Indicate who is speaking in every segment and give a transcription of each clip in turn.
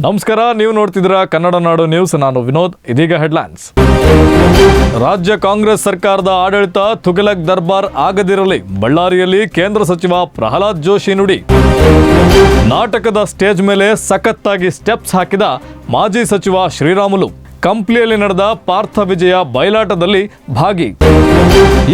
Speaker 1: ನಮಸ್ಕಾರ, ನೀವು ನೋಡ್ತಿದ್ದೀರಾ ಕನ್ನಡ ನಾಡು ನ್ಯೂಸ್. ನಾನು ವಿನೋದ್, ಇದೀಗ ಹೆಡ್ಲೈನ್ಸ್. ರಾಜ್ಯ ಕಾಂಗ್ರೆಸ್ ಸರ್ಕಾರದ ಆಡಳಿತ ತುಗಲಕ್ ದರ್ಬಾರ್ ಆಗದಿರಲಿ, ಬಳ್ಳಾರಿಯಲ್ಲಿ ಕೇಂದ್ರ ಸಚಿವ ಪ್ರಹ್ಲಾದ್ ಜೋಶಿ ನುಡಿ. ನಾಟಕದ ಸ್ಟೇಜ್ ಮೇಲೆ ಸಖತ್ತಾಗಿ ಸ್ಟೆಪ್ಸ್ ಹಾಕಿದ ಮಾಜಿ ಸಚಿವ ಶ್ರೀರಾಮುಲು. ಕಂಪ್ಲಿಯಲ್ಲಿ ನಡೆದ ಪಾರ್ಥ ವಿಜಯ ಬಯಲಾಟದಲ್ಲಿ ಭಾಗಿ.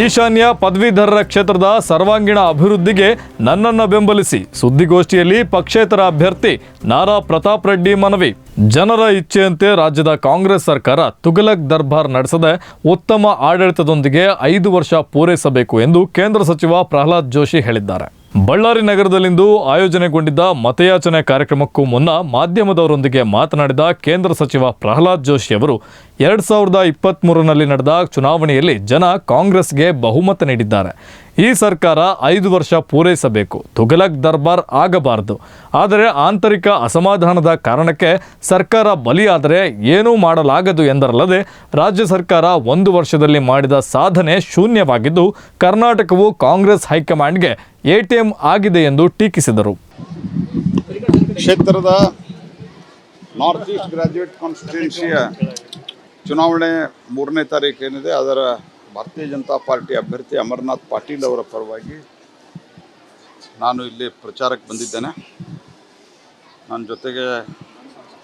Speaker 1: ಈಶಾನ್ಯ ಪದವೀಧರರ ಕ್ಷೇತ್ರದ ಸರ್ವಾಂಗೀಣ ಅಭಿವೃದ್ಧಿಗೆ ನನ್ನನ್ನು ಬೆಂಬಲಿಸಿ ಸುದ್ದಿಗೋಷ್ಠಿಯಲ್ಲಿ ಪಕ್ಷೇತರ ಅಭ್ಯರ್ಥಿ ನಾರಾ ಪ್ರತಾಪ್ ರೆಡ್ಡಿ ಮನವಿ. ಜನರ ಇಚ್ಛೆಯಂತೆ ರಾಜ್ಯದ ಕಾಂಗ್ರೆಸ್ ಸರ್ಕಾರ ತುಗಲಕ್ ದರ್ಬಾರ್ ನಡೆಸದೆ ಉತ್ತಮ ಆಡಳಿತದೊಂದಿಗೆ ಐದು ವರ್ಷ ಪೂರೈಸಬೇಕು ಎಂದು ಕೇಂದ್ರ ಸಚಿವ ಪ್ರಹ್ಲಾದ್ ಜೋಶಿ ಹೇಳಿದ್ದಾರೆ. ಬಳ್ಳಾರಿ ನಗರದಲ್ಲಿಂದು ಆಯೋಜನೆಗೊಂಡಿದ್ದ ಮತಯಾಚನೆ ಕಾರ್ಯಕ್ರಮಕ್ಕೂ ಮುನ್ನ ಮಾಧ್ಯಮದವರೊಂದಿಗೆ ಮಾತನಾಡಿದ ಕೇಂದ್ರ ಸಚಿವ ಪ್ರಹ್ಲಾದ್ ಜೋಶಿ ಅವರು, ಎರಡ್ ಸಾವಿರದ ಇಪ್ಪತ್ತ್ಮೂರರಲ್ಲಿ ನಡೆದ ಚುನಾವಣೆಯಲ್ಲಿ ಜನ ಕಾಂಗ್ರೆಸ್ಗೆ ಬಹುಮತ ನೀಡಿದ್ದಾರೆ. ಈ ಸರ್ಕಾರ ಐದು ವರ್ಷ ಪೂರೈಸಬೇಕು. ತುಘಲಕ್ ದರ್ಬಾರ್ ಆಗಬಾರದು. ಆದರೆ ಆಂತರಿಕ ಅಸಮಾಧಾನದ ಕಾರಣಕ್ಕೆ ಸರ್ಕಾರ ಬಲಿಯಾದರೆ ಏನೂ ಮಾಡಲಾಗದು ಎಂದರಲ್ಲದೆ ರಾಜ್ಯ ಸರ್ಕಾರ ಒಂದು ವರ್ಷದಲ್ಲಿ ಮಾಡಿದ ಸಾಧನೆ ಶೂನ್ಯವಾಗಿದ್ದು, ಕರ್ನಾಟಕವು ಕಾಂಗ್ರೆಸ್ ಹೈಕಮಾಂಡ್ಗೆ ಎಟಿಎಂ ಆಗಿದೆ ಎಂದು ಟೀಕಿಸಿದರು.
Speaker 2: ಕ್ಷೇತ್ರದ ನಾರ್ತ್ ಈಸ್ಟ್ ಗ್ರಾಜ್ಯುಯೇಟ್ ಕಾನ್ಸ್ಟಿಟ್ಯೂನ್ಸಿಯ ಚುನಾವಣೆ ಮೂರನೇ ತಾರೀಕು ಏನಿದೆ ಅದರ ಭಾರತೀಯ ಜನತಾ ಪಾರ್ಟಿ ಅಭ್ಯರ್ಥಿ ಅಮರನಾಥ್ ಪಾಟೀಲ್ ಅವರ ಪರವಾಗಿ ನಾನು ಇಲ್ಲಿ ಪ್ರಚಾರಕ್ಕೆ ಬಂದಿದ್ದೇನೆ. ನನ್ನ ಜೊತೆಗೆ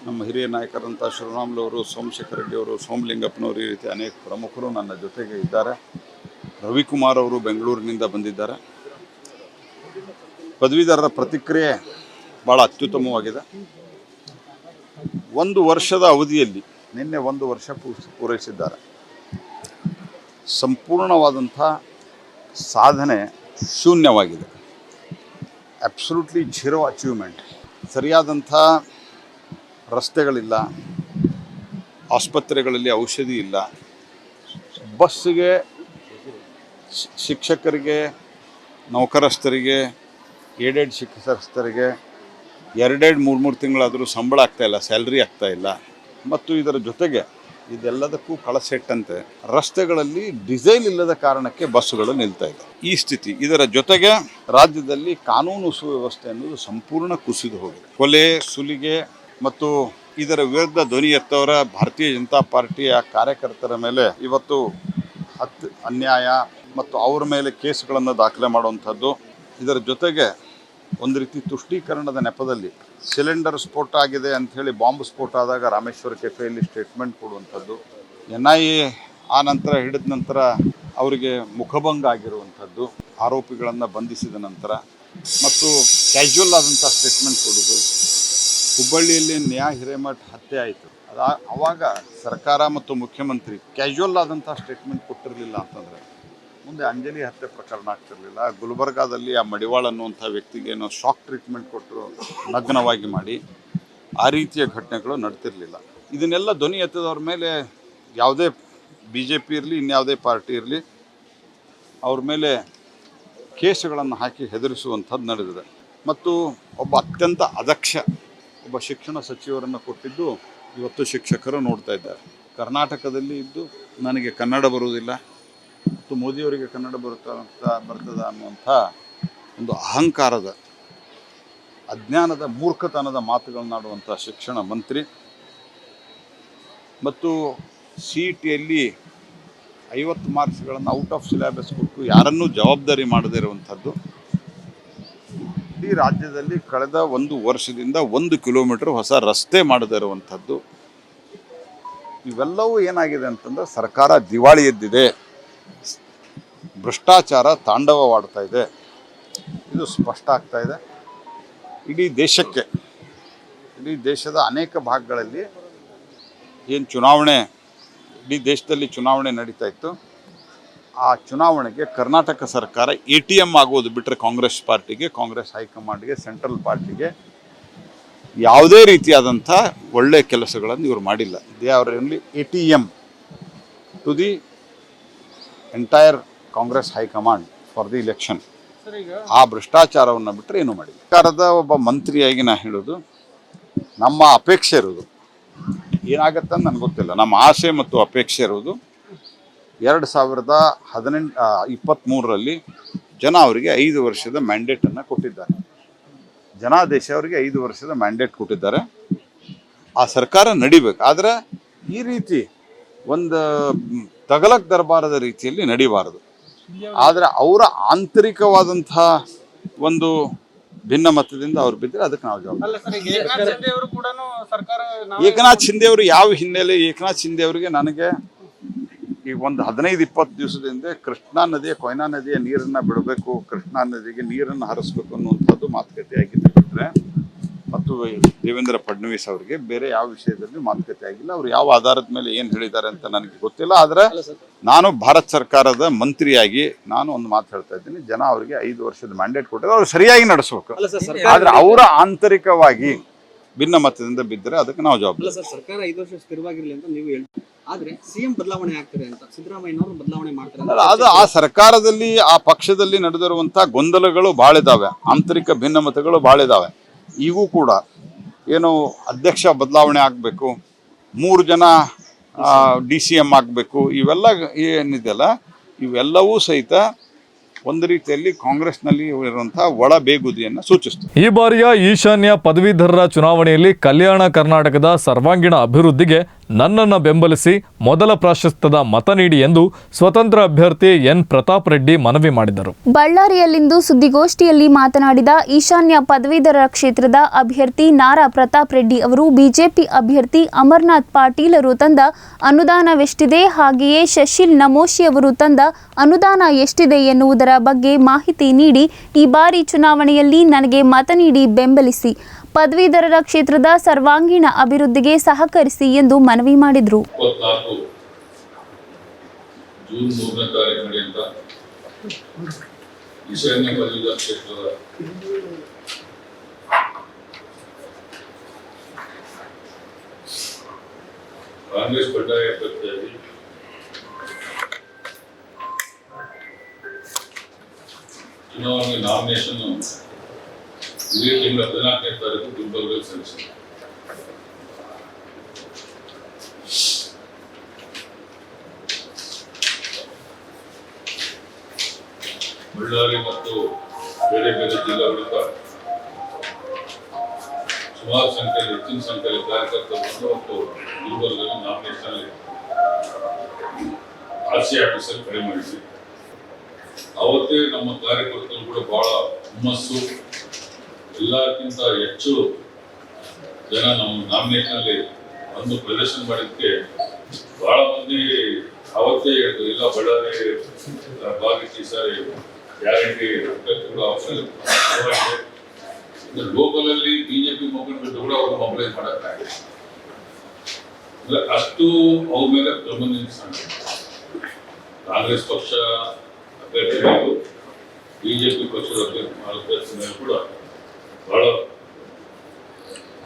Speaker 2: ನಮ್ಮ ಹಿರಿಯ ನಾಯಕರಂಥ ಶಿವರಾಮ್ಲವರು, ಸೋಮಶೇಖರ್ ರೆಡ್ಡಿ ಅವರು ಸೋಮಲಿಂಗಪ್ಪನವರು ಈ ರೀತಿ ಅನೇಕ ಪ್ರಮುಖರು ನನ್ನ ಜೊತೆಗೆ ಇದ್ದಾರೆ. ರವಿಕುಮಾರ್ ಅವರು ಬೆಂಗಳೂರಿನಿಂದ ಬಂದಿದ್ದಾರೆ. ಪದವೀಧರರ ಪ್ರತಿಕ್ರಿಯೆ ಭಾಳ ಅತ್ಯುತ್ತಮವಾಗಿದೆ. ಒಂದು ವರ್ಷದ ಅವಧಿಯಲ್ಲಿ, ನಿನ್ನೆ ಒಂದು ವರ್ಷ ಪೂರೈಸಿದ್ದಾರೆ. ಸಂಪೂರ್ಣವಾದಂಥ ಸಾಧನೆ ಶೂನ್ಯವಾಗಿದೆ. ಅಬ್ಸಲ್ಯೂಟ್ಲಿ ಝೀರೋ ಅಚೀವ್ಮೆಂಟ್ ಸರಿಯಾದಂಥ ರಸ್ತೆಗಳಿಲ್ಲ. ಆಸ್ಪತ್ರೆಗಳಲ್ಲಿ ಔಷಧಿ ಇಲ್ಲ. ಬಸ್ಸಿಗೆ ಶಿಕ್ಷಕರಿಗೆ, ನೌಕರಸ್ಥರಿಗೆ, ಏಡೆಡ್ ಶಿಕ್ಷಕಸ್ಥರಿಗೆ ಎರಡೆರಡು ಮೂರು ಮೂರು ತಿಂಗಳಾದರೂ ಸಂಬಳ ಆಗ್ತಾಯಿಲ್ಲ ಸ್ಯಾಲ್ರಿ ಆಗ್ತಾಯಿಲ್ಲ ಮತ್ತು ಇದರ ಜೊತೆಗೆ ಇದೆಲ್ಲದಕ್ಕೂ ಕಳಸೆಟ್ಟಂತೆ ರಸ್ತೆಗಳಲ್ಲಿ ಡಿಸೈಲ್ ಇಲ್ಲದ ಕಾರಣಕ್ಕೆ ಬಸ್ಸುಗಳು ನಿಲ್ತಾ ಇದೆ ಈ ಸ್ಥಿತಿ ಇದರ ಜೊತೆಗೆ ರಾಜ್ಯದಲ್ಲಿ ಕಾನೂನು ಸುವ್ಯವಸ್ಥೆ ಅನ್ನೋದು ಸಂಪೂರ್ಣ ಕುಸಿದು ಹೋಗಿದೆ. ಕೊಲೆ, ಸುಲಿಗೆ ಮತ್ತು ಇದರ ವಿರುದ್ಧ ಧ್ವನಿ ಎತ್ತವರ ಭಾರತೀಯ ಜನತಾ ಪಾರ್ಟಿಯ ಕಾರ್ಯಕರ್ತರ ಮೇಲೆ ಇವತ್ತು ಹತ್ತು ಅನ್ಯಾಯ ಮತ್ತು ಅವರ ಮೇಲೆ ಕೇಸುಗಳನ್ನು ದಾಖಲೆ ಮಾಡುವಂಥದ್ದು ಇದರ ಜೊತೆಗೆ ಒಂದು ರೀತಿ ತುಷ್ಟೀಕರಣದ ನೆಪದಲ್ಲಿ ಸಿಲಿಂಡರ್ ಸ್ಫೋಟ ಆಗಿದೆ ಅಂಥೇಳಿ ಬಾಂಬ್ ಸ್ಫೋಟ ಆದಾಗ ರಾಮೇಶ್ವರ ಕೆಫೆಯಲ್ಲಿ ಸ್ಟೇಟ್ಮೆಂಟ್ ಕೊಡುವಂಥದ್ದು. ಎನ್ ಐ ಎ ಆ ನಂತರ ಹಿಡಿದ ನಂತರ ಅವರಿಗೆ ಮುಖಭಂಗ ಆಗಿರುವಂಥದ್ದು. ಆರೋಪಿಗಳನ್ನು ಬಂಧಿಸಿದ ನಂತರ ಮತ್ತು ಕ್ಯಾಶುವಲ್ ಆದಂಥ ಸ್ಟೇಟ್ಮೆಂಟ್ ಕೊಡೋದು ಹುಬ್ಬಳ್ಳಿಯಲ್ಲಿ ನ್ಯಾ ಹಿರೇಮಠ್ ಹತ್ಯೆ ಆಯಿತು. ಅದು ಅವಾಗ ಸರ್ಕಾರ ಮತ್ತು ಮುಖ್ಯಮಂತ್ರಿ ಕ್ಯಾಶುವಲ್ ಆದಂಥ ಸ್ಟೇಟ್ಮೆಂಟ್ ಕೊಟ್ಟಿರಲಿಲ್ಲ ಅಂತಂದರೆ ಮುಂದೆ ಅಂಜಲಿ ಹತ್ಯೆ ಪ್ರಕರಣ ಆಗ್ತಿರಲಿಲ್ಲ. ಗುಲ್ಬರ್ಗಾದಲ್ಲಿ ಆ ಮಡಿವಾಳ ಅನ್ನುವಂಥ ವ್ಯಕ್ತಿಗೆ ಏನೋ ಶಾಕ್ ಟ್ರೀಟ್ಮೆಂಟ್ ಕೊಟ್ಟರು ನಗ್ನವಾಗಿ ಮಾಡಿ ಆ ರೀತಿಯ ಘಟನೆಗಳು ನಡ್ತಿರಲಿಲ್ಲ. ಇದನ್ನೆಲ್ಲ ಧ್ವನಿ ಎತ್ತದವ್ರ ಮೇಲೆ ಯಾವುದೇ ಬಿ ಜೆ ಪಿ ಇರಲಿ, ಇನ್ಯಾವುದೇ ಪಾರ್ಟಿ ಇರಲಿ, ಅವ್ರ ಮೇಲೆ ಕೇಸುಗಳನ್ನು ಹಾಕಿ ಹೆದರಿಸುವಂಥದ್ದು ನಡೆದಿದೆ. ಮತ್ತು ಒಬ್ಬ ಅತ್ಯಂತ ಅದಕ್ಷ ಒಬ್ಬ ಶಿಕ್ಷಣ ಸಚಿವರನ್ನು ಕೊಟ್ಟಿದ್ದು ಇವತ್ತು ಶಿಕ್ಷಕರು ನೋಡ್ತಾ ಇದ್ದಾರೆ. ಕರ್ನಾಟಕದಲ್ಲಿ ಇದ್ದು ನನಗೆ ಕನ್ನಡ ಬರುವುದಿಲ್ಲ. ಮತ್ತು ಮೋದಿಯವರಿಗೆ ಕನ್ನಡ ಬರುತ್ತಾ ಬರ್ತದ ಅನ್ನುವಂಥ ಒಂದು ಅಹಂಕಾರದ, ಅಜ್ಞಾನದ ಮೂರ್ಖತನದ ಮಾತುಗಳನ್ನಾಡುವಂಥ ಶಿಕ್ಷಣ ಮಂತ್ರಿ ಮತ್ತು ಸಿ ಇ ಟಿಯಲ್ಲಿ ಐವತ್ತು ಮಾರ್ಕ್ಸ್ಗಳನ್ನು ಔಟ್ ಆಫ್ ಸಿಲೆಬಸ್ ಕೊಟ್ಟು ಯಾರನ್ನೂ ಜವಾಬ್ದಾರಿ ಮಾಡದೇ ಇರುವಂಥದ್ದು. ಇಡೀ ರಾಜ್ಯದಲ್ಲಿ ಕಳೆದ ಒಂದು ವರ್ಷದಿಂದ ಒಂದು ಕಿಲೋಮೀಟರ್ ಹೊಸ ರಸ್ತೆ ಮಾಡದೇ ಇರುವಂಥದ್ದು. ಇವೆಲ್ಲವೂ ಏನಾಗಿದೆ ಅಂತಂದ್ರೆ ಸರ್ಕಾರ ದಿವಾಳಿ ಎದ್ದಿದೆ. ಭ್ರಷ್ಟಾಚಾರ ತಾಂಡವವಾಡ್ತಾ ಇದೆ. ಇದು ಸ್ಪಷ್ಟ ಆಗ್ತಾ ಇದೆ. ಇಡೀ ದೇಶಕ್ಕೆ, ಇಡೀ ದೇಶದ ಅನೇಕ ಭಾಗಗಳಲ್ಲಿ ಏನು ಚುನಾವಣೆ, ಇಡೀ ದೇಶದಲ್ಲಿ ಚುನಾವಣೆ ನಡೀತಾ ಇತ್ತು. ಆ ಚುನಾವಣೆಗೆ ಕರ್ನಾಟಕ ಸರ್ಕಾರ ಎ ಟಿ ಎಂ ಆಗೋದು ಬಿಟ್ಟರೆ ಕಾಂಗ್ರೆಸ್ ಪಾರ್ಟಿಗೆ, ಕಾಂಗ್ರೆಸ್ ಹೈಕಮಾಂಡ್ಗೆ, ಸೆಂಟ್ರಲ್ ಪಾರ್ಟಿಗೆ ಯಾವುದೇ ರೀತಿಯಾದಂಥ ಒಳ್ಳೆಯ ಕೆಲಸಗಳನ್ನು ಇವರು ಮಾಡಿಲ್ಲ. They only A T M to the entire Congress high command for the election ಆ ಭ್ರಷ್ಟಾಚಾರವನ್ನು ಬಿಟ್ಟರೆ ಏನು ಮಾಡಿ ಸರ್ಕಾರದ ಒಬ್ಬ ಮಂತ್ರಿಯಾಗಿ ನಾ ಹೇಳೋದು ನಮ್ಮ ಅಪೇಕ್ಷೆ ಇರೋದು ಏನಾಗತ್ತೆ ಅಂತ ನನಗೆ ಗೊತ್ತಿಲ್ಲ. ನಮ್ಮ ಆಸೆ ಮತ್ತು ಅಪೇಕ್ಷೆ ಇರೋದು ಎರಡು ಸಾವಿರದ ಹದಿನೆಂಟು ಇಪ್ಪತ್ತ್ಮೂರರಲ್ಲಿ ಜನ ಅವರಿಗೆ ಐದು ವರ್ಷದ ಮ್ಯಾಂಡೇಟನ್ನು ಕೊಟ್ಟಿದ್ದಾರೆ. ಜನಾದೇಶ ಅವರಿಗೆ ಐದು ವರ್ಷದ ಮ್ಯಾಂಡೇಟ್ ಕೊಟ್ಟಿದ್ದಾರೆ. ಆ ಸರ್ಕಾರ ನಡಿಬೇಕು. ಆದರೆ ಈ ರೀತಿ ಒಂದು ತಗಲಕ್ ದರ್ಬಾರದ ರೀತಿಯಲ್ಲಿ ನಡಿಬಾರದು. ಆದರೆ ಅವರ ಆಂತರಿಕವಾದಂತಹ ಒಂದು ಭಿನ್ನ ಮತದಿಂದ ಅವ್ರು ಬಿದ್ದರೆ ಅದಕ್ಕೆ ನಾವು ಜವಾಬ್ದಾರಿ.
Speaker 3: ಏಕನಾಥ್ ಶಿಂದೆ ಅವರು
Speaker 2: ಯಾವ ಹಿನ್ನೆಲೆ ಏಕನಾಥ್ ಶಿಂದೆ ಅವರಿಗೆ ನನಗೆ ಈಗ ಒಂದು ಹದಿನೈದು ಇಪ್ಪತ್ತು ದಿವಸದಿಂದ ಕೃಷ್ಣಾ ನದಿಯ ಕೊಯ್ನಾ ನದಿಯ ನೀರನ್ನ ಬಿಡಬೇಕು ಕೃಷ್ಣಾ ನದಿಗೆ ನೀರನ್ನು ಹರಿಸ್ಬೇಕು ಅನ್ನುವಂಥದ್ದು ಮಾತುಕತೆ ಬಿಟ್ಟರೆ ಮತ್ತು ದೇವೇಂದ್ರ ಫಡ್ನವೀಸ್ ಅವರಿಗೆ ಬೇರೆ ಯಾವ ವಿಷಯದಲ್ಲಿ ಮಾತುಕತೆ ಆಗಿಲ್ಲ. ಅವರು ಯಾವ ಆಧಾರದ ಮೇಲೆ ಏನು ಹೇಳಿದ್ದಾರೆ ಅಂತ ನನಗೆ ಗೊತ್ತಿಲ್ಲ. ಆದರೆ ನಾನು ಭಾರತ ಸರ್ಕಾರದ ಮಂತ್ರಿಯಾಗಿ ನಾನು ಒಂದು ಮಾತು ಹೇಳ್ತಾ ಇದ್ದೀನಿ. ಜನ ಅವರಿಗೆ ಐದು ವರ್ಷದ ಮ್ಯಾಂಡೇಟ್ ಕೊಟ್ಟಿದ್ದಾರೆ. ಅವ್ರು ಸರಿಯಾಗಿ ನಡೆಸಬೇಕು. ಆದರೆ ಅವರ ಆಂತರಿಕವಾಗಿ ಭಿನ್ನಮತದಿಂದ ಬಿದ್ದರೆ ಅದಕ್ಕೆ ನಾವು ಜವಾಬ್ದಾರಿ.
Speaker 4: ಸರ್ ಸರ್ಕಾರ ಐದು ವರ್ಷ ಸ್ಥಿರವಾಗಿರಲಿ ಅಂತ ನೀವು ಹೇಳ್ತೀರಿ ಆದ್ರೆ ಸಿಎಂ ಬದಲಾವಣೆ ಆಗ್ತಾರೆ ಅಂತ ಸಿದ್ದರಾಮಯ್ಯನವರು ಬದಲಾವಣೆ ಮಾಡ್ತಾರೆ
Speaker 2: ಅಲ್ಲ, ಅದು ಆ ಸರ್ಕಾರದಲ್ಲಿ ಆ ಪಕ್ಷದಲ್ಲಿ ನಡೆದಿರುವಂತಹ ಗೊಂದಲಗಳು ಬಾಳಿದಾವೆ. ಇದಾವೆ ಆಂತರಿಕ ಭಿನ್ನಮತಗಳು ಭಾಳ ಇದಾವೆ ಈಗೂ ಕೂಡ ಏನು ಅಧ್ಯಕ್ಷ ಬದಲಾವಣೆ ಆಗಬೇಕು, ಮೂರು ಜನ ಡಿ ಸಿ ಎಂ ಆಗಬೇಕು, ಇವೆಲ್ಲ ಏನಿದೆಯಲ್ಲ, ಇವೆಲ್ಲವೂ ಸಹಿತ ಒಂದು ರೀತಿಯಲ್ಲಿ ಕಾಂಗ್ರೆಸ್ನಲ್ಲಿ ಇರುವಂತಹ ಒಳ ಬೇಗುದಿಯನ್ನು ಸೂಚಿಸ್ತದೆ
Speaker 1: ಈ ಬಾರಿಯ ಈಶಾನ್ಯ ಪದವೀಧರರ ಚುನಾವಣೆಯಲ್ಲಿ ಕಲ್ಯಾಣ ಕರ್ನಾಟಕದ ಸರ್ವಾಂಗೀಣ ಅಭಿವೃದ್ಧಿಗೆ ನನ್ನನ್ನು ಬೆಂಬಲಿಸಿ ಮೊದಲ ಪ್ರಾಶಸ್ತ್ಯದ ಮತ ನೀಡಿ ಎಂದು ಸ್ವತಂತ್ರ ಅಭ್ಯರ್ಥಿ ಎನ್. ಪ್ರತಾಪ್ ರೆಡ್ಡಿ ಮನವಿ ಮಾಡಿದರು.
Speaker 5: ಬಳ್ಳಾರಿಯಲ್ಲಿಂದು ಸುದ್ದಿಗೋಷ್ಠಿಯಲ್ಲಿ ಮಾತನಾಡಿದ ಈಶಾನ್ಯ ಪದವೀಧರ ಕ್ಷೇತ್ರದ ಅಭ್ಯರ್ಥಿ ನಾರಾ ಪ್ರತಾಪ್ ರೆಡ್ಡಿ ಅವರು ಬಿಜೆಪಿ ಅಭ್ಯರ್ಥಿ ಅಮರ್ನಾಥ್ ಪಾಟೀಲರು ತಂದ ಅನುದಾನವೆಷ್ಟಿದೆ, ಹಾಗೆಯೇ ಶಶಿಲ್ ನಮೋಶಿ ಅವರು ತಂದ ಅನುದಾನ ಎಷ್ಟಿದೆ ಎನ್ನುವುದರ ಬಗ್ಗೆ ಮಾಹಿತಿ ನೀಡಿ ಈ ಬಾರಿ ಚುನಾವಣೆಯಲ್ಲಿ ನನಗೆ ಮತ ನೀಡಿ ಬೆಂಬಲಿಸಿ. ಪದವೀಧರರ ಕ್ಷೇತ್ರದ ಸರ್ವಾಂಗೀಣ ಅಭಿವೃದ್ಧಿಗೆ ಸಹಕರಿಸಿ ಎಂದು ಮನವಿ ಮಾಡಿದರು.
Speaker 6: ಕಾಂಗ್ರೆಸ್ ಬಂಡಾಯ ಅಭ್ಯರ್ಥಿಯಾಗಿ ಚುನಾವಣೆಗೆ ನಾಮಿನೇಷನ್ ಇದೇ ತಿಂಗಳ ಹದಿನಾಲ್ಕನೇ ತಾರೀಕು ಗುಲ್ಬರ್ಗದಲ್ಲಿ ಸಲ್ಲಿಸಿದೆ. ಬಳ್ಳಾರಿ ಮತ್ತು ಬೇರೆ ಬೇರೆ ಜಿಲ್ಲೆಗಳಿಂದ ಸುಮಾರು ಸಂಖ್ಯೆಯಲ್ಲಿ, ಹೆಚ್ಚಿನ ಸಂಖ್ಯೆಯಲ್ಲಿ ಕಾರ್ಯಕರ್ತರು ಬಂದು ಮತ್ತು ಗುಲ್ಬರ್ಗದಲ್ಲಿ ನಾಮಿನೇಷನ್ ಆರ್ ಸಿ ಆಫೀಸಲ್ಲಿ ಕರೆ ಮಾಡಿಸಿ ಅವತ್ತೇ ನಮ್ಮ ಕಾರ್ಯಕರ್ತರು ಕೂಡ ಬಹಳ ಹುಮ್ಮಸ್ಸು ಎಲ್ಲಕ್ಕಿಂತ ಹೆಚ್ಚು ಜನ ನಮ್ಮ ನಾಮಿನೇಷನ್ ಒಂದು ಪ್ರದರ್ಶನ ಮಾಡಿದ್ದಕ್ಕೆ ಬಹಳ ಮಂದಿ ಅವತ್ತೇ ಹೇಳಿದ್ರು, ಇಲ್ಲ ಬಳ್ಳಾರಿ ಭಾಗಕ್ಕೆ ಸರ್, ಗ್ಯಾರಂಟಿ ಅಭ್ಯರ್ಥಿಗಳು ಲೋಕಲ್ ಅಲ್ಲಿ ಬಿಜೆಪಿ ಮುಖಂಡರು ಕೂಡ ಅವರು ಮೊಬೈಲ್ ಮಾಡಕ್ಕಾಗಿದೆ ಅಷ್ಟು ಅವ್ರ ಮೇಲೆ ಪ್ರಬಂಧಿಸ ಕಾಂಗ್ರೆಸ್ ಪಕ್ಷ ಅಭ್ಯರ್ಥಿಗಳು, ಬಿಜೆಪಿ ಪಕ್ಷದ ಅಭ್ಯರ್ಥಿ ಮೇಲೆ ಕೂಡ ಬಹಳ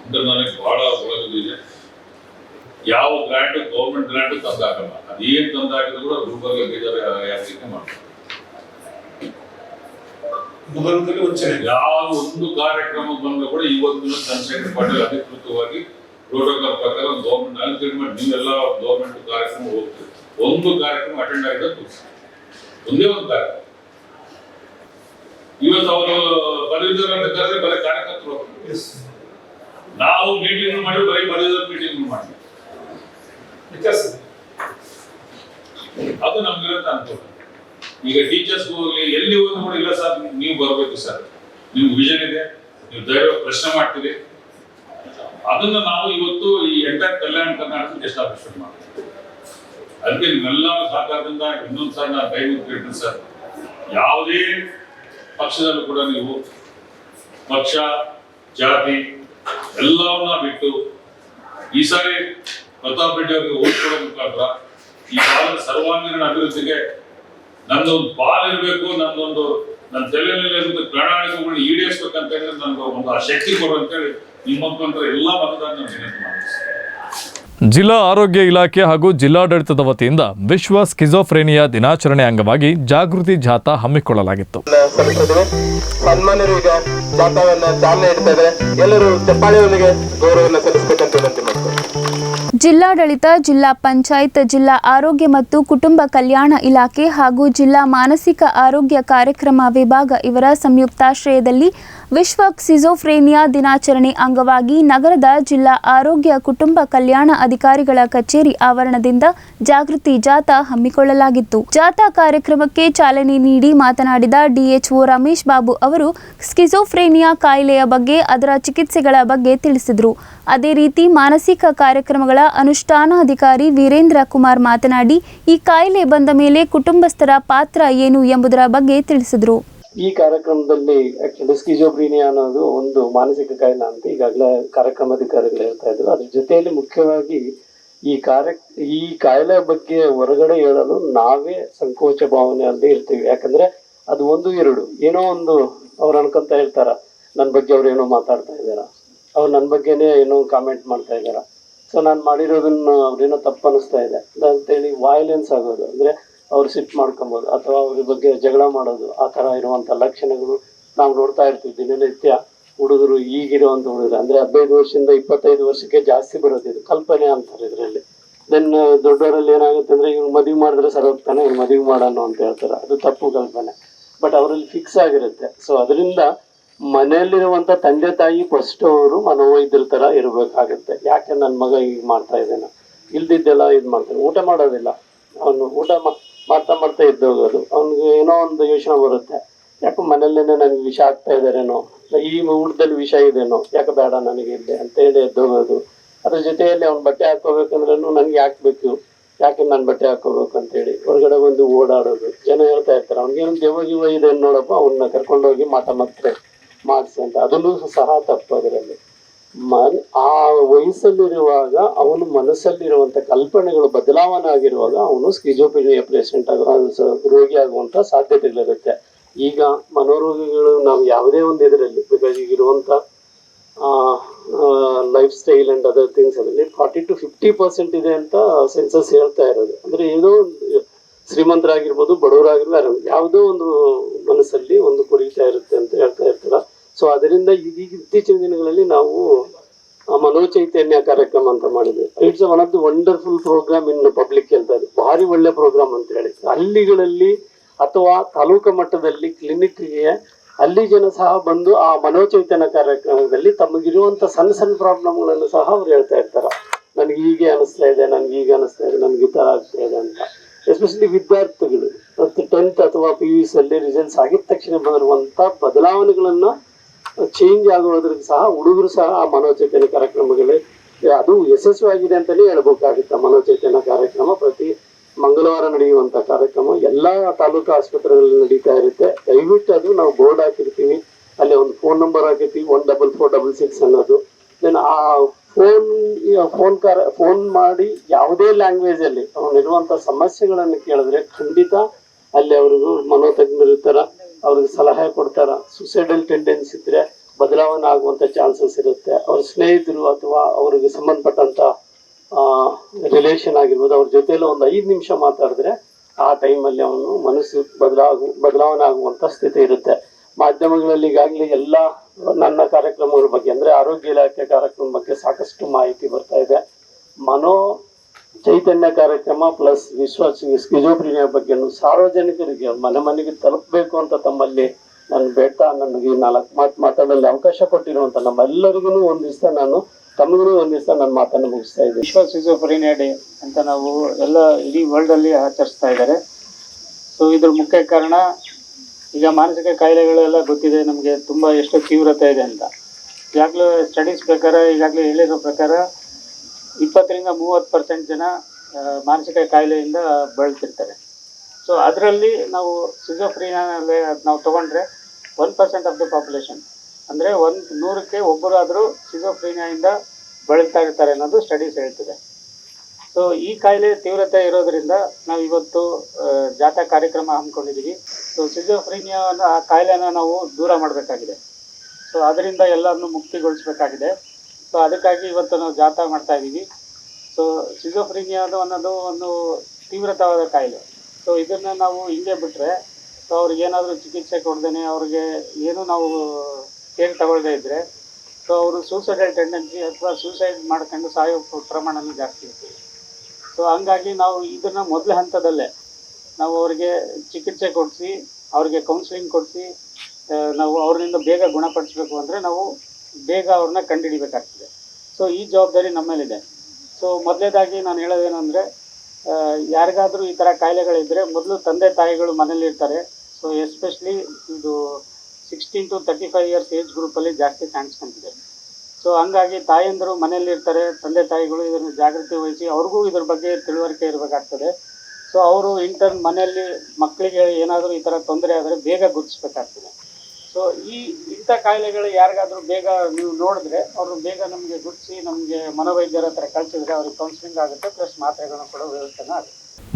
Speaker 6: ಅಂದ್ರೆ ನನಗೆ ಬಹಳ ಒಳಗಿದೆ ಯಾವ ಗ್ರಾಂಟ್ ಗೌರ್ಮೆಂಟ್ ಗ್ರಾಂಟ್ ತಂದಾಗಲ್ಲ. ಅದೇನ್ ತಂದಾಕಿದ್ರು ಕೂಡ ಗುಲ್ಬರ್ಗ ಬೇಜಾರ ಯಾಕೆ ಮಾಡ್ತಾರೆ. ಯಾವ ಒಂದು ಕಾರ್ಯಕ್ರಮ ಬಂದ್ರು ಕೂಡ ಇವತ್ತು ಚಂದ್ರಶೇಖರ್ ಪಾಟೀಲ್ ಅಧಿಕೃತವಾಗಿ ಪ್ರೋಟೋಕಾಲ್ ಪ್ರಕಾರ ಗೌರ್ಮೆಂಟ್ ಅನುಕೂಲ ಮಾಡಿ ನೀವೆಲ್ಲ ಗೌರ್ಮೆಂಟ್ ಕಾರ್ಯಕ್ರಮ ಹೋಗ್ತೀವಿ ಒಂದು ಕಾರ್ಯಕ್ರಮ ಅಟೆಂಡ್ ಆಗಿದೆ ಒಂದೇ ಒಂದು ಕಾರ್ಯಕ್ರಮ. ಇವತ್ತು ಅವರು ಪದವೀಧರ ಅಂತ ಕರೆದ್ರೆ ಬರೀ ಕಾರ್ಯಕರ್ತರು. ನಾವು ಮೀಟಿಂಗ್ ಮಾಡಿ ಬರೀ ಪದವೀಧರ ಮೀಟಿಂಗ್ ಮಾಡಿ
Speaker 3: ವ್ಯತ್ಯಾಸ
Speaker 6: ಅದು ನಮ್ಗಿರುತ್ತೆ ಅನುಕೂಲ ಈಗ ಟೀಚರ್ಸ್ ಹೋಗ್ಲಿ ಎಲ್ಲಿ ಹೋದ್ರು ಕೂಡ ಇಲ್ಲ ಸರ್ ನೀವು ಬರಬೇಕು ಸರ್. ನಿಮ್ಗೆ ವಿಷನ್ ಇದೆ ನೀವು ಧೈರ್ಯ ಪ್ರಶ್ನೆ ಮಾಡ್ತೀರಿ. ಅದನ್ನ ನಾವು ಇವತ್ತು ಈ ಎಂಟರ್ ಕಲ್ಯಾಣ ಕರ್ನಾಟಕ ಎಸ್ಟಾಬ್ಲಿಷ್ ಮಾಡ್ತೀವಿ. ಅದಕ್ಕೆ ನಿಮ್ಮೆಲ್ಲರ ಸಹಕಾರದಿಂದ ಇನ್ನೊಂದು ಸರ್ ನಾನು ಕೈ ಮುಗ್ದು ಸರ್. ಯಾವುದೇ ಪಕ್ಷದಲ್ಲೂ ಕೂಡ ನೀವು ಪಕ್ಷ, ಜಾತಿ ಎಲ್ಲವನ್ನ ಬಿಟ್ಟು ಈ ಸಾರಿ ಪ್ರತಾಪ್ ರೆಡ್ಡಿ ಅವರಿಗೆ ಮುಖಾಂತರ ಈ ಭಾಗದ ಸರ್ವಾಂಗೀಣ ಅಭಿವೃದ್ಧಿಗೆ ನಂದೊಂದು ಬಾಲ್ ಇರಬೇಕು, ನಂದೊಂದು ನನ್ನ ತಲೆಯಲ್ಲಿ ಪ್ರಣಾಳಿಕೆಗಳನ್ನ ಈಡೇರಿಸ್ಬೇಕಂತ ಹೇಳಿ ನನಗೆ ಒಂದು ಆ ಶಕ್ತಿ ಕೊಡು ಅಂತೇಳಿ ನಿಮ್ಮ ಮುಖಾಂತರ ಎಲ್ಲ ಮತದಾನ ವಿನಂತಿ ಮಾಡ್ತೀನಿ.
Speaker 1: ಜಿಲ್ಲಾ ಆರೋಗ್ಯ ಇಲಾಖೆ ಹಾಗೂ ಜಿಲ್ಲಾಡಳಿತದ ವತಿಯಿಂದ ವಿಶ್ವ ಸ್ಕಿಜೋಫ್ರೇನಿಯಾ ದಿನಾಚರಣೆ ಅಂಗವಾಗಿ ಜಾಗೃತಿ ಜಾಥಾ ಹಮ್ಮಿಕೊಳ್ಳಲಾಗಿತ್ತು.
Speaker 7: ಸನ್ಮಾನ್ಯರು ಈಗ ಜಾಥಾವನ್ನ ಚಾಲನೆ ಇಡ್ತಾ ಇದ್ದಾರೆ. ಎಲ್ಲರೂ ಚಪ್ಪಾಳೆಯೊಂದಿಗೆ ಗೌರವವನ್ನು ಸಲ್ಲಿಸಬೇಕಂತ ವಿನಂತಿ
Speaker 5: ಜಿಲ್ಲಾಡಳಿತ, ಜಿಲ್ಲಾ ಪಂಚಾಯತ್, ಜಿಲ್ಲಾ ಆರೋಗ್ಯ ಮತ್ತು ಕುಟುಂಬ ಕಲ್ಯಾಣ ಇಲಾಖೆ ಹಾಗೂ ಜಿಲ್ಲಾ ಮಾನಸಿಕ ಆರೋಗ್ಯ ಕಾರ್ಯಕ್ರಮ ವಿಭಾಗ ಇವರ ಸಂಯುಕ್ತಾಶ್ರಯದಲ್ಲಿ ವಿಶ್ವ ಸಿಜೋಫ್ರೇನಿಯಾ ದಿನಾಚರಣೆ ಅಂಗವಾಗಿ ನಗರದ ಜಿಲ್ಲಾ ಆರೋಗ್ಯ ಕುಟುಂಬ ಕಲ್ಯಾಣ ಅಧಿಕಾರಿಗಳ ಕಚೇರಿ ಆವರಣದಿಂದ ಜಾಗೃತಿ ಜಾಥಾ ಹಮ್ಮಿಕೊಳ್ಳಲಾಗಿತ್ತು. ಜಾಥಾ ಕಾರ್ಯಕ್ರಮಕ್ಕೆ ಚಾಲನೆ ನೀಡಿ ಮಾತನಾಡಿದ ಡಿಎಚ್ಒ ರಮೇಶ್ ಬಾಬು ಅವರು, ಸ್ಕಿಜೋಫ್ರೇನಿಯಾ ಕಾಯಿಲೆಯ ಬಗ್ಗೆ, ಅದರ ಚಿಕಿತ್ಸೆಗಳ ಬಗ್ಗೆ ತಿಳಿಸಿದರು. ಅದೇ ರೀತಿ ಮಾನಸಿಕ ಕಾರ್ಯಕ್ರಮಗಳ ಅನುಷ್ಠಾನಾಧಿಕಾರಿ ವೀರೇಂದ್ರ ಕುಮಾರ್ ಮಾತನಾಡಿ, ಈ ಕಾಯಿಲೆ ಬಂದ ಮೇಲೆ ಕುಟುಂಬಸ್ಥರ ಪಾತ್ರ ಏನು ಎಂಬುದರ ಬಗ್ಗೆ ತಿಳಿಸಿದರು.
Speaker 8: ಈ ಕಾರ್ಯಕ್ರಮದಲ್ಲಿ ಆಕ್ಚುಲಿ ಸ್ಕಿಜೋಬ್ರೀನಿಯಾ ಅನ್ನೋದು ಒಂದು ಮಾನಸಿಕ ಕಾಯಿಲೆ ಅಂತ ಈಗಾಗಲೇ ಕಾರ್ಯಕ್ರಮಾಧಿಕಾರಿಗಳು ಹೇಳ್ತಾ ಇದ್ರು. ಅದ್ರ ಜೊತೆಯಲ್ಲಿ ಮುಖ್ಯವಾಗಿ ಈ ಕಾರ್ಯ, ಈ ಕಾಯಿಲೆ ಬಗ್ಗೆ ಹೊರಗಡೆ ಹೇಳಲು ನಾವೇ ಸಂಕೋಚ ಭಾವನೆ ಭಾವನೆಯಲ್ಲಿ ಇರ್ತೀವಿ ಯಾಕಂದ್ರೆ ಅದು ಒಂದು, ಎರಡು. ಏನೋ ಒಂದು ಅವ್ರು ಅನ್ಕೊಂತ ಇರ್ತಾರ ನನ್ನ ಬಗ್ಗೆ ಅವ್ರು ಏನೋ ಮಾತಾಡ್ತಾ ಇದಾರ ಅವ್ರು ನನ್ನ ಬಗ್ಗೆನೇ ಏನೋ ಕಾಮೆಂಟ್ ಮಾಡ್ತಾ ಇದಾರ. ಸೊ ನಾನು ಮಾಡಿರೋದನ್ನ ಅವ್ರೇನೋ ತಪ್ಪು ಅನಿಸ್ತಾ ಇದೆ. ಅಂತೇಳಿ ವಾಯ್ಲೆನ್ಸ್ ಆಗೋದು. ಅಂದ್ರೆ ಅವ್ರು ಸಿಟ್ಟು ಮಾಡ್ಕೊಬೋದು. ಅಥವಾ ಅವ್ರ ಬಗ್ಗೆ ಜಗಳ ಮಾಡೋದು. ಆ ಥರ ಇರುವಂಥ ಲಕ್ಷಣಗಳು ನಾವು ನೋಡ್ತಾ ಇರ್ತೀವಿ. ದಿನನಿತ್ಯ ಹುಡುಗರು ಈಗಿರುವಂಥ ಹುಡುಗರು. ಅಂದ್ರೆ ಹದಿನೈದು ವರ್ಷದಿಂದ ಇಪ್ಪತ್ತೈದು ವರ್ಷಕ್ಕೆ ಜಾಸ್ತಿ ಬರೋದಿದೆ ಕಲ್ಪನೆ ಅಂತಾರೆ ಇದರಲ್ಲಿ. ದೆನ್ ದೊಡ್ಡವರಲ್ಲಿ ಏನಾಗುತ್ತೆ ಅಂದ್ರೆ ಇವ್ನು ಮದುವೆ ಮಾಡಿದ್ರೆ ಸರೋಗ್ತಾನೆ ಇವ್ನು ಮದುವೆ ಮಾಡೋಣ ಅಂತ ಹೇಳ್ತಾರೆ. ಅದು ತಪ್ಪು ಕಲ್ಪನೆ. ಬಟ್ ಅವರಲ್ಲಿ ಫಿಕ್ಸ್ ಆಗಿರುತ್ತೆ. ಸೊ ಅದರಿಂದ ಮನೆಯಲ್ಲಿರುವಂತ ತಂದೆ ತಾಯಿ ಫಸ್ಟ್ ಅವರು ಮನೋವೈದ್ಯರ ತರ ಇರಬೇಕಾಗುತ್ತೆ. ಯಾಕೆ ನನ್ನ ಮಗ ಈಗ ಮಾಡ್ತಾ ಇದ್ದಾನೆ. ಇಲ್ದಿದ್ದೆಲ್ಲ ಇದು ಮಾಡ್ತಾನೆ. ಊಟ ಮಾಡೋದಿಲ್ಲ. ಅವನು ಊಟ ಮಾಡ್ತಾ ಮಾಡ್ತಾ ಇದ್ದೋಗೋದು ಅವ್ನಿಗೆ ಏನೋ ಒಂದು ಯೋಚನೆ ಬರುತ್ತೆ. ಯಾಕೆ ಮನೆಯಲ್ಲೇನೆ ನನಗೆ ವಿಷ ಆಗ್ತಾ ಇದ್ದಾರೇನೋ. ಈ ಊಟದಲ್ಲಿ ವಿಷ ಇದೇನೋ ಯಾಕೆ ಬೇಡ ನನಗೆ ಇಲ್ಲಿ ಅಂತ ಹೇಳಿ ಎದ್ದೋಗೋದು. ಅದ್ರ ಜೊತೆಯಲ್ಲಿ ಅವ್ನು ಬಟ್ಟೆ ಹಾಕೋಬೇಕಂದ್ರೂ ನನ್ಗೆ ಯಾಕೆ ಯಾಕೆ ನಾನು ಬಟ್ಟೆ ಹಾಕೋಬೇಕು ಅಂತೇಳಿ ಹೊರಗಡೆ ಬಂದು ಓಡಾಡೋದು. ಜನ ಹೇಳ್ತಾ ಇರ್ತಾರೆ. ಅವ್ನಿಗೇನು ದೆವ್ವ ಜೀವ ಇದೆ ನೋಡಪ್ಪ ಅವನ್ನ ಕರ್ಕೊಂಡೋಗಿ ಮಾತಾ ಮಾತ್ರೆ. ಮಾಡಿಸಿ ಅಂತ. ಅದನ್ನು ಸಹ ತಪ್ಪು ಅದರಲ್ಲಿ. ಮನ್, ಆ ವಯಸ್ಸಲ್ಲಿರುವಾಗ ಅವನು ಮನಸ್ಸಲ್ಲಿರುವಂತ ಕಲ್ಪನೆಗಳು ಬದಲಾವಣೆ ಆಗಿರುವಾಗ ಅವನು ಸ್ಕಿಜೋಪಿನಿಯ ಪೇಷಂಟ್ ಆಗ ರೋಗಿ ಆಗುವಂತ ಸಾಧ್ಯತೆಗಳಿರುತ್ತೆ. ಈಗ ಮನೋರೋಗಿಗಳು ನಾವು ಯಾವುದೇ ಒಂದು ಇದರಲ್ಲಿ because ಈಗಿರುವಂತ life style and other things ಅದರಲ್ಲಿ ಫಾರ್ಟಿ ಟು ಫಿಫ್ಟಿ ಪರ್ಸೆಂಟ್ ಇದೆ ಅಂತ ಸೆನ್ಸಸ್ ಹೇಳ್ತಾ ಇರೋದು. ಅಂದ್ರೆ ಏನೋ ಶ್ರೀಮಂತರಾಗಿರ್ಬೋದು, ಬಡವರಾಗಿರ್ಬೋದು ಯಾವುದೋ ಒಂದು ಮನಸ್ಸಲ್ಲಿ ಒಂದು ಕುರಿತಾ ಇರುತ್ತೆ ಅಂತ ಹೇಳ್ತಾ ಇರ್ತಾರ. ಸೊ ಅದರಿಂದ ಈಗೀಗ ಇತ್ತೀಚಿನ ದಿನಗಳಲ್ಲಿ ನಾವು ಮನೋಚೈತನ್ಯ ಕಾರ್ಯಕ್ರಮ ಅಂತ ಮಾಡಿದ್ವಿ. It's one of the wonderful programme in public health ಅದು ಭಾರಿ ಒಳ್ಳೆ ಪ್ರೋಗ್ರಾಮ್ ಅಂತ ಹೇಳಿ. ಹಳ್ಳಿಗಳಲ್ಲಿ ಅಥವಾ ತಾಲೂಕು ಮಟ್ಟದಲ್ಲಿ ಕ್ಲಿನಿಕ್ಗೆ ಅಲ್ಲಿ ಜನ ಸಹ ಬಂದು ಆ ಮನೋಚೈತನ್ಯ ಕಾರ್ಯಕ್ರಮದಲ್ಲಿ ತಮಗಿರುವಂತ ಸಣ್ಣ ಸಣ್ಣ ಪ್ರಾಬ್ಲಮ್ಗಳನ್ನು ಸಹ ಅವ್ರು ಹೇಳ್ತಾ ಇರ್ತಾರ. ನನ್ಗೆ ಹೀಗೆ ಅನಿಸ್ತಾ ಇದೆ, ನನ್ಗೆ ಹೀಗೆ ಅನಿಸ್ತಾ ಇದೆ, ನನ್ಗೆ ಈ ತರ ಆಗ್ತಾ ಇದೆ ಅಂತ. ಎಸ್ಪೆಷಲಿ ವಿದ್ಯಾರ್ಥಿಗಳು. ಮತ್ತು ಟೆಂತ್ ಅಥವಾ ಪಿ ಯು ಅಲ್ಲಿ ರಿಸಲ್ಟ್ಸ್ ಆಗಿದ ತಕ್ಷಣ ಬದಲಾವಣೆಗಳನ್ನ ಚೇಂಜ್ ಆಗೋದ್ರಿಗೆ ಸಹ ಹುಡುಗರು ಸಹ ಆ ಮನೋಚೇತನ ಕಾರ್ಯಕ್ರಮಗಳು ಅದು ಯಶಸ್ವಿಯಾಗಿದೆ ಅಂತಲೇ ಹೇಳ್ಬೇಕಾಗುತ್ತೆ. ಮನೋಚೇತನ ಕಾರ್ಯಕ್ರಮ ಪ್ರತಿ ಮಂಗಳವಾರ ನಡೆಯುವಂತ ಕಾರ್ಯಕ್ರಮ. ಎಲ್ಲಾ ತಾಲೂಕು ಆಸ್ಪತ್ರೆಗಳಲ್ಲಿ ನಡೀತಾ ಇರುತ್ತೆ. ದಯವಿಟ್ಟು ಅದು ನಾವು ಬೋರ್ಡ್ ಹಾಕಿರ್ತೀವಿ. ಅಲ್ಲಿ ಒಂದು ಫೋನ್ ನಂಬರ್ ಹಾಕಿರ್ತೀವಿ. One double four double six ಅನ್ನೋದು. ದೆನ್ ಆ ಫೋನ್ ಫೋನ್ ಕಾರ, ಫೋನ್ ಮಾಡಿ ಯಾವುದೇ ಲ್ಯಾಂಗ್ವೇಜ್ ಅಲ್ಲಿ ಅವನಿರುವಂತ ಸಮಸ್ಯೆಗಳನ್ನು ಕೇಳಿದ್ರೆ ಖಂಡಿತ ಅಲ್ಲಿ ಅವ್ರಿಗೂ ಮನೋತಜ್ಞರು ಇರ್ತಾರ. ಅವ್ರಿಗೆ ಸಲಹೆ ಕೊಡ್ತಾರ. ಸುಸೈಡಲ್ ಟೆಂಡೆನ್ಸ್ ಇದ್ರೆ ಬದಲಾವಣೆ ಆಗುವಂತ ಚಾನ್ಸಸ್ ಇರುತ್ತೆ. ಅವ್ರ ಸ್ನೇಹಿತರು ಅಥವಾ ಅವ್ರಿಗೆ ಸಂಬಂಧಪಟ್ಟಂತ ರಿಲೇಷನ್ ಆಗಿರ್ಬೋದು, ಅವ್ರ ಜೊತೆಲ್ಲ ಒಂದು ಐದು ನಿಮಿಷ ಮಾತಾಡಿದ್ರೆ ಆ ಟೈಮಲ್ಲಿ ಅವನು ಮನಸ್ಸು ಬದಲಾಗು ಬದಲಾವಣೆ ಆಗುವಂತ ಸ್ಥಿತಿ ಇರುತ್ತೆ. ಮಾಧ್ಯಮಗಳಲ್ಲಿ ಈಗಾಗಲೇ ಎಲ್ಲ ನನ್ನ ಕಾರ್ಯಕ್ರಮಗಳ ಬಗ್ಗೆ ಅಂದ್ರೆ ಆರೋಗ್ಯ ಇಲಾಖೆ ಕಾರ್ಯಕ್ರಮ ಬಗ್ಗೆ ಸಾಕಷ್ಟು ಮಾಹಿತಿ ಬರ್ತಾ ಇದೆ. ಮನೋ ಚೈತನ್ಯ ಕಾರ್ಯಕ್ರಮ ಪ್ಲಸ್ ವಿಶ್ವ ಸ್ಕಿಜೋಪ್ರಿನಿಯ ಬಗ್ಗೆ ಸಾರ್ವಜನಿಕರಿಗೆ, ಮನೆ ಮನೆಗೆ ತಲುಪಬೇಕು ಅಂತ ತಮ್ಮಲ್ಲಿ ನಾನು ಬೇಡ್ತಾ ನನಗೆ ಈ ನಾಲ್ಕು ಮಾತು ಮಾತಾಡಲು ಅವಕಾಶ ಕೊಟ್ಟಿರುವಂತ ನಮ್ಮೆಲ್ಲರಿಗೂ ಒಂದ್ ದಿವಸ ನಾನು ತಮಗೂ ಒಂದ್ ದಿವಸ ನನ್ನ ಮಾತನ್ನು ಮುಗಿಸ್ತಾ ಇದ್ದೀನಿ.
Speaker 9: ವಿಶ್ವ ಸಿಜೋಫ್ರೇನಿಯಾ ಡೇ ಅಂತ ನಾವು ಎಲ್ಲ ಇಡೀ ವರ್ಲ್ಡ್ ಅಲ್ಲಿ ಆಚರಿಸ್ತಾ ಇದ್ದಾರೆ. ಸೊ ಇದ್ರ ಮುಖ್ಯ ಕಾರಣ ಈಗ ಮಾನಸಿಕ ಕಾಯಿಲೆಗಳೆಲ್ಲ ಗೊತ್ತಿದೆ, ನಮಗೆ ತುಂಬ ಎಷ್ಟು ತೀವ್ರತೆ ಇದೆ ಅಂತ. ಈಗಾಗಲೇ ಸ್ಟಡೀಸ್ ಪ್ರಕಾರ, ಈಗಾಗಲೇ ಹೇಳಿರೋ ಪ್ರಕಾರ ಇಪ್ಪತ್ತರಿಂದ ಮೂವತ್ತು ಪರ್ಸೆಂಟ್ ಜನ ಮಾನಸಿಕ ಕಾಯಿಲೆಯಿಂದ ಬಳಲ್ತಿರ್ತಾರೆ. ಸೊ ಅದರಲ್ಲಿ ನಾವು ಸಿಜೋಫ್ರೀನಲ್ಲಿ ನಾವು ತೊಗೊಂಡ್ರೆ one percent of the population ಅಂದರೆ ಒಂದು ನೂರಕ್ಕೆ ಒಬ್ಬರಾದರೂ ಸಿಜೋಫ್ರೀನಿಯಿಂದ ಬಳಲ್ತಾ ಇರ್ತಾರೆ ಅನ್ನೋದು ಸ್ಟಡೀಸ್ ಹೇಳ್ತಿದೆ. ಸೊ ಈ ಕಾಯಿಲೆ ತೀವ್ರತೆ ಇರೋದರಿಂದ ನಾವು ಇವತ್ತು ಜಾಥಾ ಕಾರ್ಯಕ್ರಮ ಹಮ್ಮಿಕೊಂಡಿದ್ದೀವಿ ಸೊ ಸಿಜೋಫ್ರೀನಿಯಾ ಆ ಕಾಯಿಲೆನ ನಾವು ದೂರ ಮಾಡಬೇಕಾಗಿದೆ. ಸೊ ಅದರಿಂದ ಎಲ್ಲರನ್ನೂ ಮುಕ್ತಿಗೊಳಿಸಬೇಕಾಗಿದೆ. ಸೊ ಅದಕ್ಕಾಗಿ ಇವತ್ತು ನಾವು ಜಾಥಾ ಮಾಡ್ತಾ ಇದ್ದೀವಿ. ಸೊ ಸಿಜೋಫ್ರೀನಿಯಾದು ಅನ್ನೋದು ಒಂದು ತೀವ್ರತವಾದ ಕಾಯಿಲೆ. ಸೊ ಇದನ್ನು ನಾವು ಹಿಂಗೆ ಬಿಟ್ಟರೆ ಸೊ ಅವ್ರಿಗೆ ಏನಾದರೂ ಚಿಕಿತ್ಸೆ ಕೊಡ್ದೇನೆ ಅವ್ರಿಗೆ ಏನು ನಾವು ಕೇರ್ ತಗೊಳ್ಳದೇ ಇದ್ದರೆ ಸೊ ಅವರು ಸೂಸೈಡಲ್ ಟೆಂಡೆನ್ಸಿ ಅಥವಾ ಸೂಸೈಡ್ ಮಾಡ್ಕೊಂಡು ಸಾಯೋ ಪ್ರ- ಪ್ರಮಾಣನೂ ಜಾಸ್ತಿ ಇರ್ತದೆ ಸೊ ಹಂಗಾಗಿ ನಾವು ಇದನ್ನು ಮೊದಲ ಹಂತದಲ್ಲೇ ನಾವು ಅವರಿಗೆ ಚಿಕಿತ್ಸೆ ಕೊಡಿಸಿ, ಅವ್ರಿಗೆ ಕೌನ್ಸಿಲಿಂಗ್ ಕೊಡಿಸಿ ನಾವು ಅವರಿಂದ ಬೇಗ ಗುಣಪಡಿಸ್ಬೇಕು ಅಂದರೆ ನಾವು ಬೇಗ ಅವ್ರನ್ನ ಕಂಡುಹಿಡಿಬೇಕಾಗ್ತದೆ ಸೊ ಈ ಜವಾಬ್ದಾರಿ ನಮ್ಮ ಮೇಲಿದೆ. ಸೊ ಮೊದಲೇದಾಗಿ ನಾನು ಹೇಳೋದೇನಂದರೆ ಯಾರಿಗಾದರೂ ಈ ಥರ ಕಾಯಿಲೆಗಳಿದ್ದರೆ ಮೊದಲು ತಂದೆ ತಾಯಿಗಳು ಮನೇಲಿರ್ತಾರೆ ಸೊ ಎಸ್ಪೆಷಲಿ ಇದು sixteen to thirty five years age ಗ್ರೂಪಲ್ಲಿ ಜಾಸ್ತಿ ಕಾಣಿಸ್ಕೊಂತಿದೆ ಸೊ ಹಂಗಾಗಿ ತಾಯಂದಿರು ಮನೆಯಲ್ಲಿರ್ತಾರೆ ತಂದೆ ತಾಯಿಗಳು ಇದನ್ನು ಜಾಗೃತಿ ವಹಿಸಿ ಅವ್ರಿಗೂ ಇದ್ರ ಬಗ್ಗೆ ತಿಳುವಳಿಕೆ ಇರಬೇಕಾಗ್ತದೆ. ಸೊ ಅವರು ಇಂಟರ್ನ್ ಮನೆಯಲ್ಲಿ ಮಕ್ಕಳಿಗೆ ಏನಾದರೂ ಈ ಥರ ತೊಂದರೆ ಆದರೆ ಬೇಗ ಗುರುತಿಸ್ಬೇಕಾಗ್ತದೆ. ಸೊ ಈ ಇಂಥ ಕಾಯಿಲೆಗಳು ಯಾರಿಗಾದರೂ ಬೇಗ ನೀವು ನೋಡಿದ್ರೆ ಅವರು ಬೇಗ ನಮಗೆ ಗುರುತಿಸಿ ನಮಗೆ ಮನೋವೈದ್ಯರ ಹತ್ರ ಕಳಿಸಿದ್ರೆ ಅವ್ರಿಗೆ ಕೌನ್ಸಿಲಿಂಗ್ ಆಗುತ್ತೆ ಪ್ಲಸ್ ಮಾತ್ರೆಗಳನ್ನು ಕೊಡೋ ವ್ಯವಸ್ಥೆನ ಆಗುತ್ತೆ.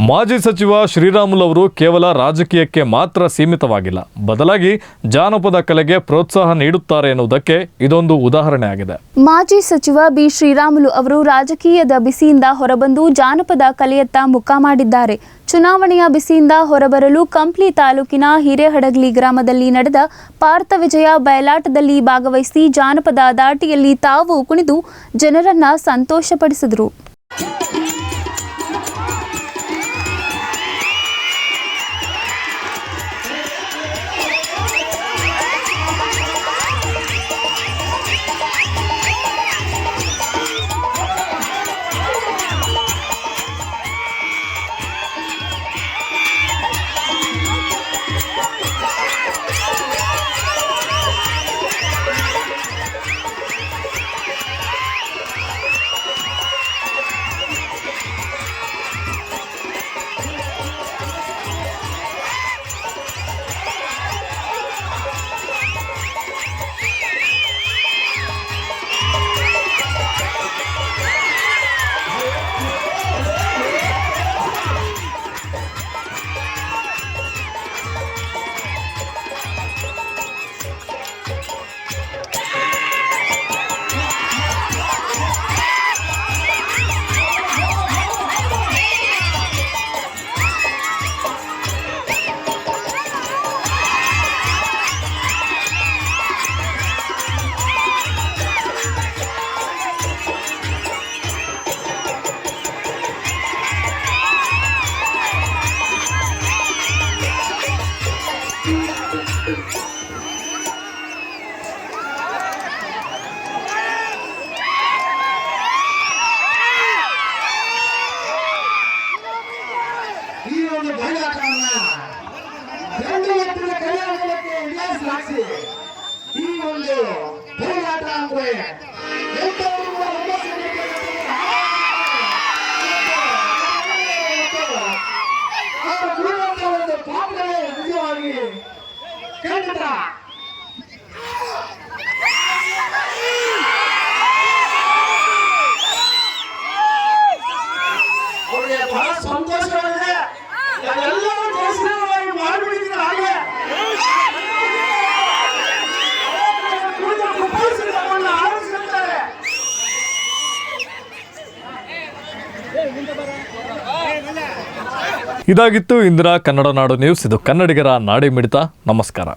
Speaker 1: ಮಾಜಿ ಸಚಿವ ಶ್ರೀರಾಮುಲು ಅವರು ಕೇವಲ ರಾಜಕೀಯಕ್ಕೆ ಮಾತ್ರ ಸೀಮಿತವಾಗಿಲ್ಲ. ಬದಲಾಗಿ ಜಾನಪದ ಕಲೆಗೆ ಪ್ರೋತ್ಸಾಹ ನೀಡುತ್ತಾರೆ ಎನ್ನುವುದಕ್ಕೆ ಇದೊಂದು ಉದಾಹರಣೆ ಆಗಿದೆ.
Speaker 5: ಮಾಜಿ ಸಚಿವ ಬಿ ಶ್ರೀರಾಮುಲು ಅವರು ರಾಜಕೀಯದ ಬಿಸಿಯಿಂದ ಹೊರಬಂದು ಜಾನಪದ ಕಲೆಯತ್ತ ಮುಖ ಮಾಡಿದ್ದಾರೆ. ಚುನಾವಣೆಯ ಬಿಸಿಯಿಂದ ಹೊರಬರಲು ಕಂಪ್ಲಿ ತಾಲೂಕಿನ ಹಿರೇಹಡಗ್ಲಿ ಗ್ರಾಮದಲ್ಲಿ ನಡೆದ ಪಾರ್ಥ ವಿಜಯ ಬಯಲಾಟದಲ್ಲಿ ಭಾಗವಹಿಸಿ ಜಾನಪದ ದಾಟಿಯಲ್ಲಿ ತಾವು ಕುಣಿದು ಜನರನ್ನ ಸಂತೋಷಪಡಿಸಿದರು.
Speaker 1: ಇದಾಗಿತ್ತು ಇಂದಿರಾ ಕನ್ನಡ ನಾಡು ನ್ಯೂಸ್ ಇದು ಕನ್ನಡಿಗರ ನಾಡಿ ಮಿಡಿತ. ನಮಸ್ಕಾರ.